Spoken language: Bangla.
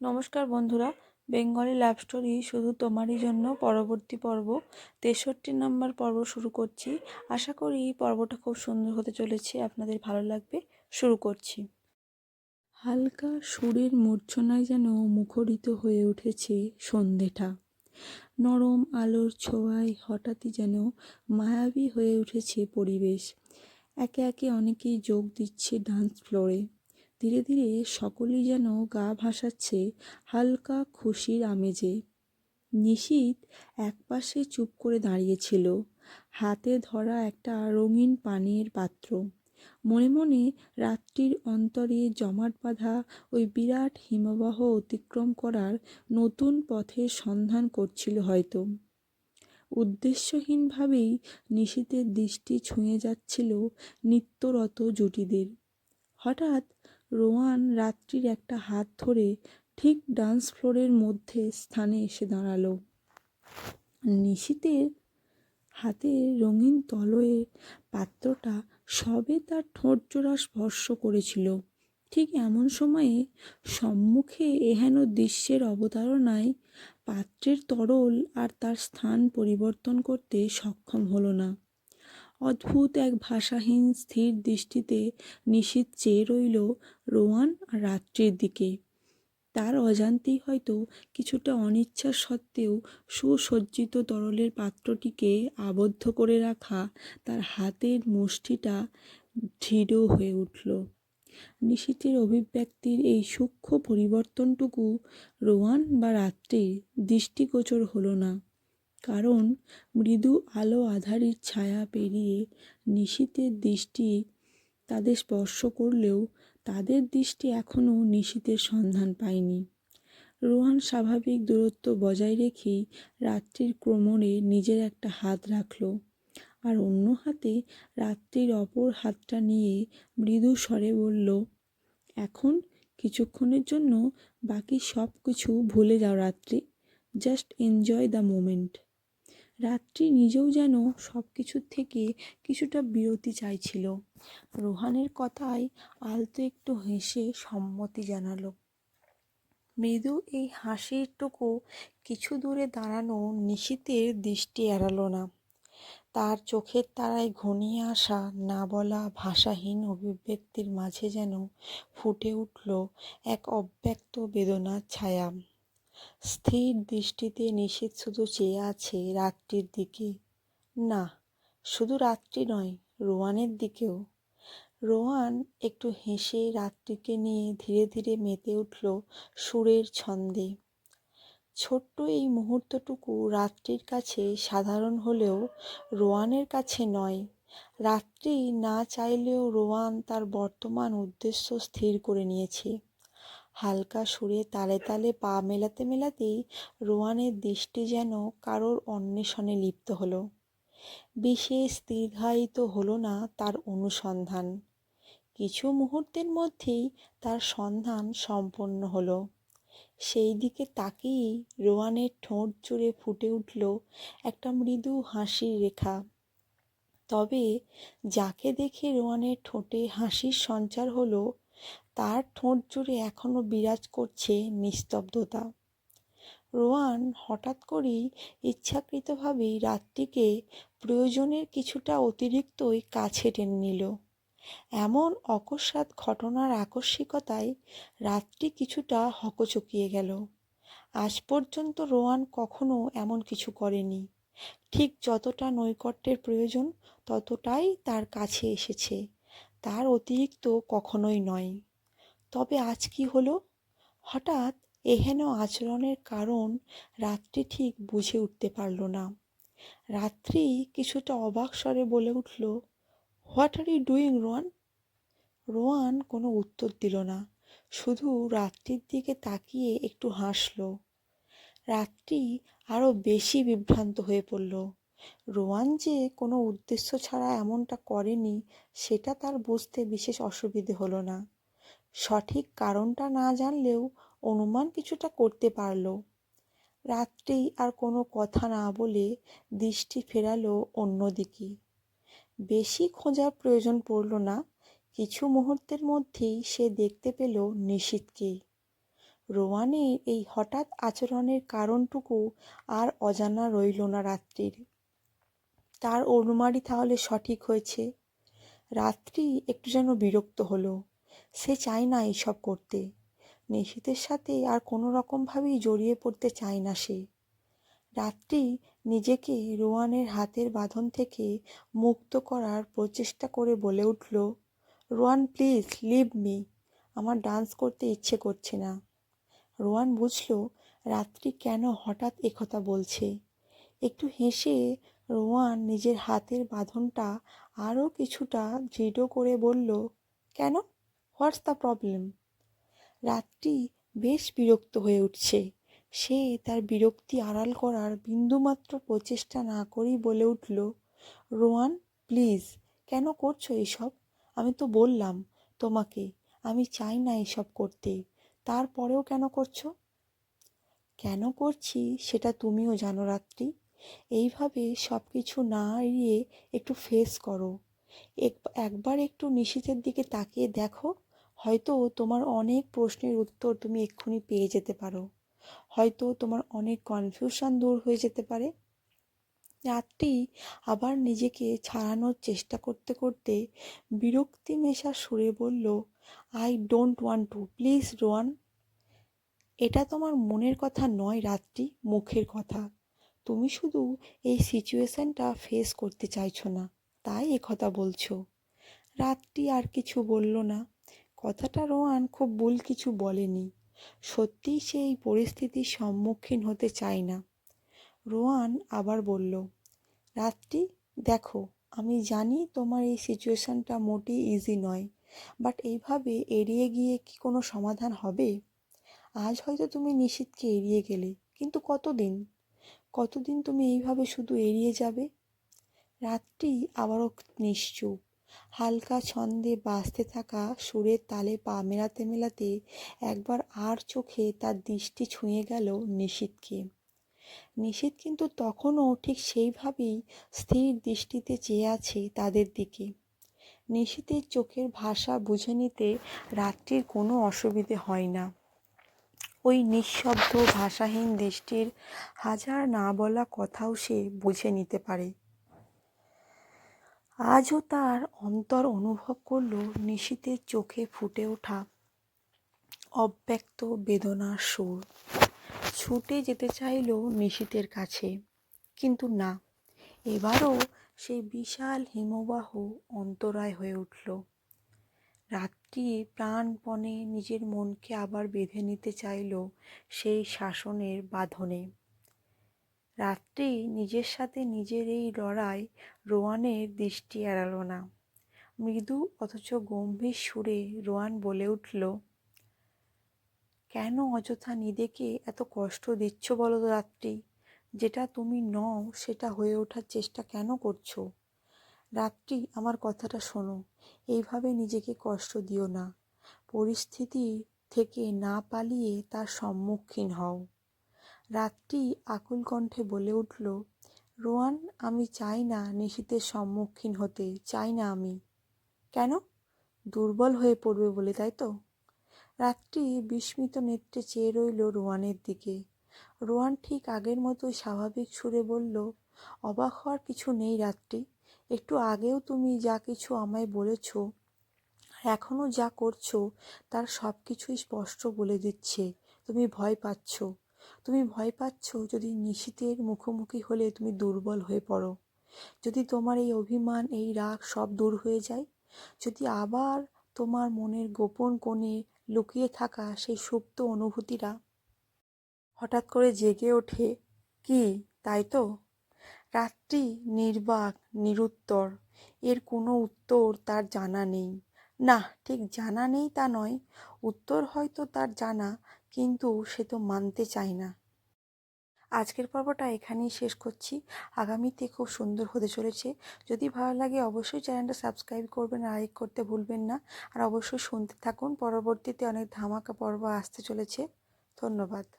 নমস্কার বন্ধুরা, বেঙ্গলি লাভ স্টোরি শুধু তোমারই জন্য পরবর্তী পর্ব। তেষট্টি নম্বর পর্ব শুরু করছি। আশা করি পর্বটা খুব সুন্দর হতে চলেছে, আপনাদের ভালো লাগবে। শুরু করছি। হালকা সুরের মূর্ছনায় যেন মুখরিত হয়ে উঠেছে সন্ধেটা। নরম আলোর ছোঁয়ায় হঠাৎই যেন মায়াবী হয়ে উঠেছে পরিবেশ। একে একে অনেকেই যোগ দিচ্ছে ডান্স ফ্লোরে ধীরে ধীরে সকলেই যেন গা ভাসাচ্ছে হালকা খুশির আমেজে। নিশীত একপাশে চুপ করে দাঁড়িয়েছিল, হাতে ধরা একটা রঙিন পানির পাত্র। মনে মনে রাত্রির অন্তরে জমাট বাঁধা ওই বিরাট হিমবাহ অতিক্রম করার নতুন পথের সন্ধান করছিল হয়তো। উদ্দেশ্যহীনভাবেই নিশীতের দৃষ্টি ছুঁয়ে যাচ্ছিল নিত্যরত জুটিদের। হঠাৎ রোয়ান রাত্রির একটা হাত ধরে ঠিক ডান্স ফ্লোরের মধ্যে স্থানে এসে দাঁড়াল। নিশীতের হাতে রঙিন তলয়ে পাত্রটা সবে তার ঠোঁট জোড়া স্পর্শ করেছিল। ঠিক এমন সময়ে সম্মুখে এহেন দৃশ্যের অবতারণায় পাত্রের তরল আর তার স্থান পরিবর্তন করতে সক্ষম হলো না। অদ্ভুত এক ভাষাহীন স্থির দৃষ্টিতে নিশীত চেয়ে রইল রোয়ান আর রাত্রির দিকে। তার অজান্তেই হয়তো কিছুটা অনিচ্ছা সত্ত্বেও সুসজ্জিত তরলের পাত্রটিকে আবদ্ধ করে রাখা তার হাতের মুষ্টিটা দৃঢ় হয়ে উঠল। নিশীতের অভিব্যক্তির এই সূক্ষ্ম পরিবর্তনটুকু রোয়ান বা রাত্রির দৃষ্টিগোচর হলো না। কারণ মৃদু আলো আধারির ছায়া পেরিয়ে নিশীতের দৃষ্টি তাদের স্পর্শ করলেও তাদের দৃষ্টি এখনও নিশীতের সন্ধান পায়নি। রোহান স্বাভাবিক দূরত্ব বজায় রেখেই রাত্রির ক্রমণে নিজের একটা হাত রাখল আর অন্য হাতে রাত্রির অপর হাতটা নিয়ে মৃদু স্বরে বলল, এখন কিছুক্ষণের জন্য বাকি সব কিছু ভুলে যাও রাত্রি জাস্ট এনজয় দ্য মোমেন্ট রাত্রি নিজেও যেন সব কিছুর থেকে কিছুটা বিরতি চাইছিল। রোহানের কথায় আলতো একটু হেসে সম্মতি জানালো। মৃদু এই হাসিরটুকু কিছু দূরে দাঁড়ানো নিশীতের দৃষ্টি এড়ালো না। তার চোখের তারায় ঘনিয়ে আসা না বলা ভাষাহীন অভিব্যক্তির মাঝে যেন ফুটে উঠল এক অব্যক্ত বেদনার ছায়া। স্থির দৃষ্টিতে নিষেধ শুধু চেয়ে আছে রাত্রির দিকে। না, শুধু রাত্রি নয়, রোয়ানের দিকেও। রোয়ান একটু হেসে রাত্রিকে নিয়ে ধীরে ধীরে মেতে উঠল সুরের ছন্দে। ছোট্ট এই মুহূর্তটুকু রাত্রির কাছে সাধারণ হলেও রোয়ানের কাছে নয়। রাত্রি না চাইলেও রোয়ান তার বর্তমান উদ্দেশ্য স্থির করে নিয়েছে। হালকা সুরে তালে তালে পা মেলাতে মেলাতেই রোয়ানের দৃষ্টি যেন কারোর অন্বেষণে লিপ্ত হলো। বিশেষ দীর্ঘায়িত হলো না তার অনুসন্ধান। কিছু মুহূর্তের মধ্যেই তার সন্ধান সম্পন্ন হলো। সেই দিকে তাকিয়েই রোয়ানের ঠোঁট জুড়ে ফুটে উঠল একটা মৃদু হাসির রেখা। তবে যাকে দেখে রোয়ানের ঠোঁটে হাসির সঞ্চার হলো তার ঠোঁট জুড়ে এখনও বিরাজ করছে নিস্তব্ধতা। রোয়ান হঠাৎ করেই ইচ্ছাকৃতভাবেই রাত্রিকে প্রয়োজনের কিছুটা অতিরিক্তই কাছে টেনে নিল। এমন অকস্মাৎ ঘটনার আকস্মিকতায় রাত্রি কিছুটা হকচকিয়ে গেল। আজ পর্যন্ত রোয়ান কখনো এমন কিছু করেনি। ঠিক যতটা নৈকট্যের প্রয়োজন ততটাই তার কাছে এসেছে। তার অতিরিক্ত কখনোই নয়। তবে আজ কি হলো? হঠাৎ এহেন আচরণের কারণ রাত্রি ঠিক বুঝে উঠতে পারল না। রাত্রি কিছুটা অবাক স্বরে বলে উঠল what are you doing Rowan Rowan কোনো উত্তর দিল না, শুধু রাত্রির দিকে তাকিয়ে একটু হাসল। রাত্রি আরও বেশি বিভ্রান্ত হয়ে পড়ল। রোয়ান যে কোনো উদ্দেশ্য ছাড়া এমনটা করেনি, সেটা তার বুঝতে বিশেষ অসুবিধে হলো না। সঠিক কারণটা না জানলেও অনুমান কিছুটা করতে পারল। রাত্রেই আর কোনো কথা না বলে দৃষ্টি ফেরালো অন্যদিকে। বেশি খোঁজার প্রয়োজন পড়ল না, কিছু মুহূর্তের মধ্যেই সে দেখতে পেল নিশীথকেই রোয়ানের এই হঠাৎ আচরণের কারণটুকু আর অজানা রইল না রাত্রির। তার অনুমানই তাহলে সঠিক হয়েছে। রাত্রি একটু যেন বিরক্ত হলো। সে চায় না এইসব করতে। নিশীতের সাথে আর কোনো রকমভাবেই জড়িয়ে পড়তে চায় না সে। রাত্রি নিজেকে রোয়ানের হাতের বাঁধন থেকে মুক্ত করার প্রচেষ্টা করে বলে উঠল, রোয়ান, প্লিজ, লিভ মি। আমার ডান্স করতে ইচ্ছে করছে না। রোয়ান বুঝল, রাত্রি কেন হঠাৎ একথা বলছে। একটু হেসে রোয়ান নিজের হাতের বাঁধনটা আরও কিছুটা দৃঢ় করে বলল, কেন? হোয়াটস দ্য প্রবলেম রাত্রি বেশ বিরক্ত হয়ে উঠছে। সে তার বিরক্তি আড়াল করার বিন্দুমাত্র প্রচেষ্টা না করেই বলে উঠল, রোয়ান প্লিজ কেন করছ এইসব আমি তো বললাম তোমাকে, আমি চাই না এসব করতে। তারপরেও কেন করছ? কেন করছি সেটা তুমিও জানো রাত্রি। এইভাবে সব কিছু না এড়িয়ে একটু ফেস করো। এক- একবার একটু নিশীথের দিকে তাকিয়ে দেখো, হয়তো তোমার অনেক প্রশ্নের উত্তর তুমি এক্ষুনি পেয়ে যেতে পারো। হয়তো তোমার অনেক কনফিউশন দূর হয়ে যেতে পারে। রাত্রি আবার নিজেকে ছাড়ানোর চেষ্টা করতে করতে বিরক্তি মেশা সুরে বলল I don't want to please Rowan এটা তোমার মনের কথা নয়, রাত্রি, মুখের কথা। তুমি শুধু এই সিচুয়েশনটা ফেস করতে চাইছো না, তাই একথা বলছো। রাতটি আর কিছু বলল না। কথাটা রোয়ান খুব ভুল কিছু বলেনি। সত্যিই সে এই পরিস্থিতির সম্মুখীন হতে চায় না। রোয়ান আবার বলল, রাতটি, দেখো, আমি জানি তোমার এই সিচুয়েশনটা মোটেই ইজি নয় বাট এইভাবে এড়িয়ে গিয়ে কি কোনো সমাধান হবে? আজ হয়তো তুমি নিশীথকে এড়িয়ে গেলে, কিন্তু কতদিন? কতদিন তুমি এইভাবে শুধু এড়িয়ে যাবে? রাত্রি আবারও নিশ্চুপ। হালকা ছন্দে বাজতে থাকা সুরের তালে পা মেলাতে মেলাতে একবার আর চোখে তার দৃষ্টি ছুঁয়ে গেল নিশীথকে নিশীথ কিন্তু তখনও ঠিক সেইভাবেই স্থির দৃষ্টিতে চেয়ে আছে তাদের দিকে। নিশীথের চোখের ভাষা বুঝে নিতে রাত্রির কোনো অসুবিধে হয় না। ওই নিঃশব্দ ভাষাহীন দেশটির হাজার না বলা কথাও সে বুঝে নিতে পারে। আজও তার অন্তর অনুভব করল নিশীতের চোখে ফুটে ওঠা অব্যক্ত বেদনার সুর। ছুটে যেতে চাইল নিশীতের কাছে, কিন্তু না, এবারও সেই বিশাল হিমবাহ অন্তরায় হয়ে উঠল। রাত্রি প্রাণপণে নিজের মনকে আবার বেঁধে নিতে চাইল সেই শাসনের বাঁধনে। রাত্রি নিজের সাথে নিজের এই লড়াই রোয়ানের দৃষ্টি এড়াল না। মৃদু অথচ গম্ভীর সুরে রোয়ান বলে উঠল, কেন অযথা নিদেকে এত কষ্ট দিচ্ছ বলো রাত্রি? যেটা তুমি নও সেটা হয়ে ওঠার চেষ্টা কেন করছ? রাত্রি, আমার কথাটা শোনো। এইভাবে নিজেকে কষ্ট দিও না। পরিস্থিতি থেকে না পালিয়ে তার সম্মুখীন হও। রাত্রি আকুল কণ্ঠে বলে উঠল, রোয়ান, আমি চাই না নিশীতের সম্মুখীন হতে, চাই না আমি। কেন? দুর্বল হয়ে পড়বে বলে, তাই তো? রাত্রি বিস্মিত নেত্রে চেয়ে রইল রোয়ানের দিকে। রোয়ান ঠিক আগের মতোই স্বাভাবিক সুরে বলল, অবাক হওয়ার কিছু নেই রাত্রি। একটু আগেও তুমি যা কিছু আমায় বলেছ এখনও যা করছ, তার সব কিছুই স্পষ্ট বলে দিচ্ছে। তুমি ভয় পাচ্ছ। তুমি ভয় পাচ্ছ যদি নিশীতের মুখোমুখি হলে তুমি দুর্বল হয়ে পড়ো। যদি তোমার এই অভিমান, এই রাগ সব দূর হয়ে যায়, যদি আবার তোমার মনের গোপন কোণে লুকিয়ে থাকা সেই সুপ্ত অনুভূতিরা হঠাৎ করে জেগে ওঠে, কি, তাই তো? রাত্রি নির্বাক, নিরুত্তর। এর কোনো উত্তর তার জানা নেই। না, ঠিক জানা নেই তা নয়। উত্তর হয়তো তার জানা, কিন্তু সে তো মানতে চায় না। আজকের পর্বটা এখানেই শেষ করছি। আগামীতে খুব সুন্দর হতে চলেছে। যদি ভালো লাগে অবশ্যই চ্যানেলটা সাবস্ক্রাইব করবেন আর লাইক করতে ভুলবেন না। আর অবশ্যই শুনতে থাকুন। পরবর্তীতে অনেক ধামাকা পর্ব আসতে চলেছে। ধন্যবাদ।